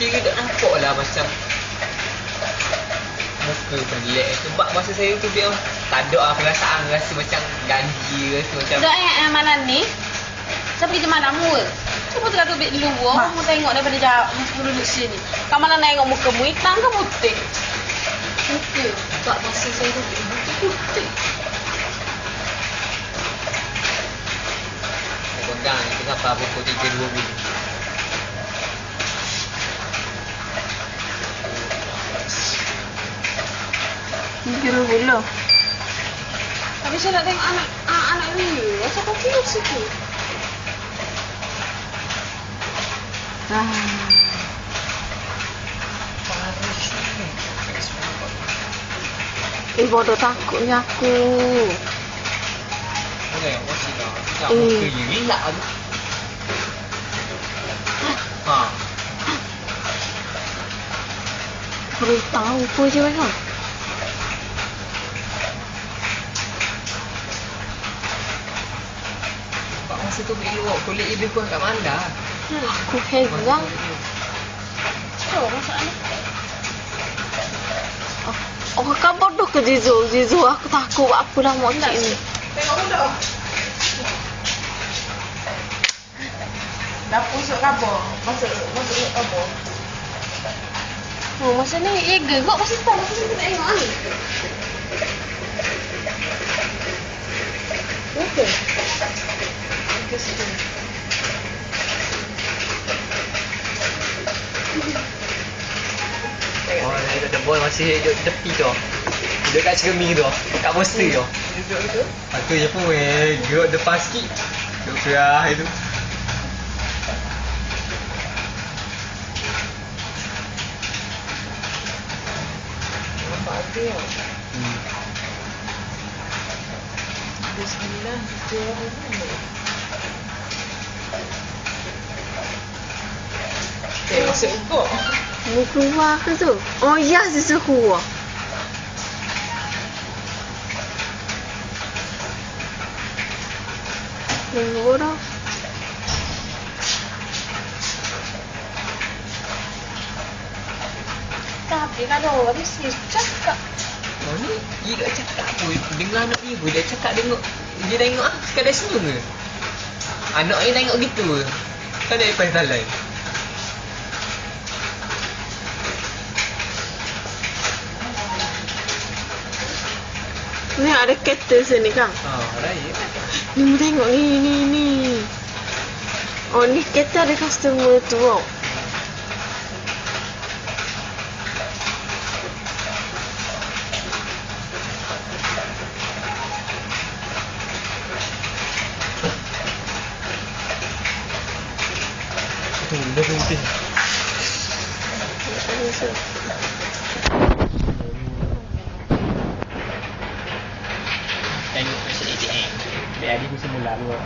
kira tak nampak lah macam muka pelik sebab masa saya tu dia tak ada lah perasaan rasa macam ganji rasa macam Dah yang yang malam ni Saya pergi malam mu Cuba tu kata duduk di luar Mak. Kamu tengok daripada jauh Kamu duduk sini. Kamu malam tengok muka mu hitam ke putih? Muka. Tak masa saya tu muka putih. Saya pegang itu sampai pukul 3.20 Kira gula. Tapi saya nak tengok anak anak, anak ni Macam kau kira situ Ah. Eh, bodoh takutnya aku. Boleh, Eh. aku. Ha. Baru tahu apa je kan? Masa tu pergi luar, kulit dia lebih kurang kat mana? Aku heran. Oh masalah Oh, kan bodoh ke Zizu? Zizu, aku takut buat apa lah makcik ni. Tengok muda Dah pusuk kabur Masuk Masuk kabur Oh, masa ni ya gerak masa tu masa tu tak tengok ni. Okey. Situ. Oh, ada boy masih duduk tepi tu. Duduk kat cermin tu. Kat poster tu. Duduk tu. Lepas tu je pun eh, gerak depan sikit. Duduk kerah itu. Dia. Hmm. Bismillah. Keluar ke tu? Oh, ya, Zizu keluar. Tengok dah. Tapi kalau orang mesti cakap. Oh ni, dia tak cakap pun. Dengar anak dia pun, dia cakap tengok. Dia tengok ah, sekadar senyum ke? Anak dia tengok gitu ke? Kan dia lepas jalan. Ni ada kereta sini kan? Ha, raya. Ni mu tengok ni, ni, ni. Oh, ni kereta ada customer tu. Oh. Tu, dia berhenti. Tengok mesin ATM. Biar dia bisa mula dulu.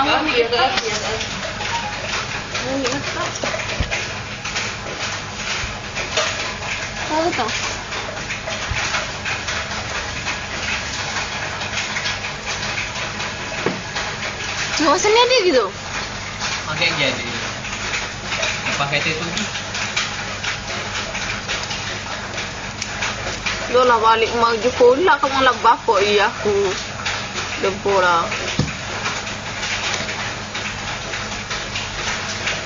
Awak ni tak ya tak. Tahu? Cuma sini ada gitu. Makan dia ada. Lepas kereta tu Dah lah balik maju pula kamu lah bapak iya aku. Debur lah.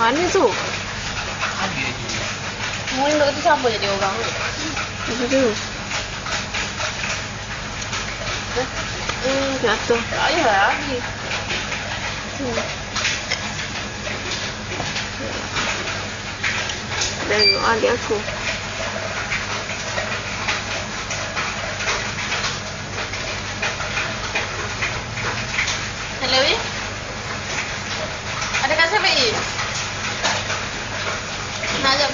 Mana tu? Munduk tu siapa jadi orang? Itu tu. Hmm, jatuh. Tak payah lagi. Hmm. Tengok adik aku. Hello, eh? Ada kat siapa, eh? Nak ajak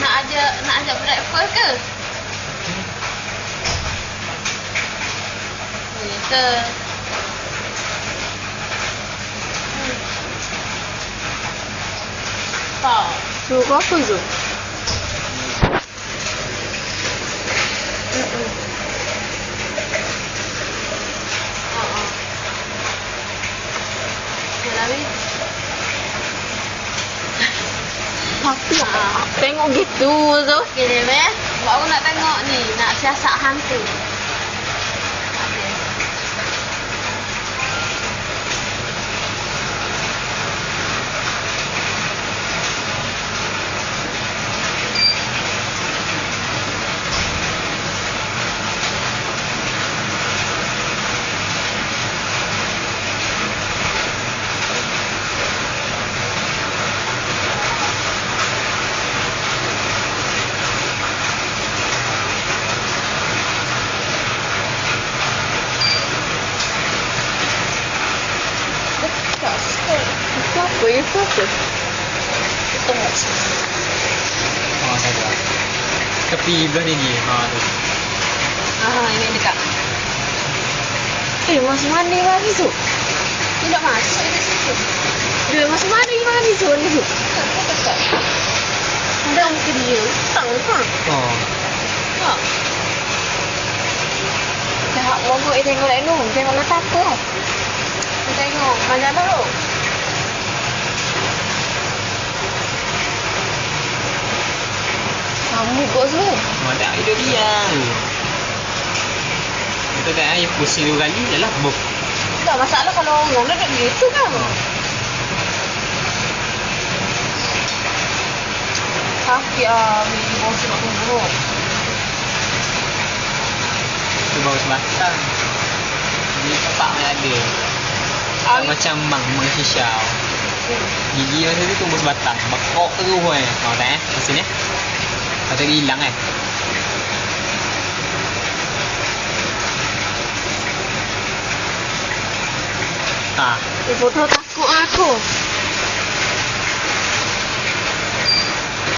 nak ajak nak ajak breakfast ke? Hmm. Tak. Suruh kau apa tu? Tapi ah, tengok gitu tu. Okey be. Sebab aku nak tengok ni, nak siasat hantu. Okey. Apa? Itu apa? Tengok. Ha, tak ada. Tepi belah ni dia. Ha, tu. Ah, ini dekat. Eh, masuk mana lagi tu? Tidak masuk di situ. Dia masuk mana lagi tu ni tu? Tak, tak, tak, tak. Ada muka dia. Tak, tak. Ha. Ha. Dah, mogok eh tengok lain tu. Tengok nak apa? Kita tengok. Mana dulu? Kok tu. Ha, tak ada dia. Kita tak air pusing dua kali je lah. Buk. Tak masalah kalau orang duduk gitu kan. Ha. Sakit ah. Mesti bosan nak tunggu. Tu baru sebatang. Ni tempat mana ada. Tak Ah, macam mang, mang sisau. Gigi masa tu tumbuh sebatang. Bakok terus eh. Ha, tak eh? Macam ni. Tu dia hilang eh. Ha. Eh, bodoh takut aku.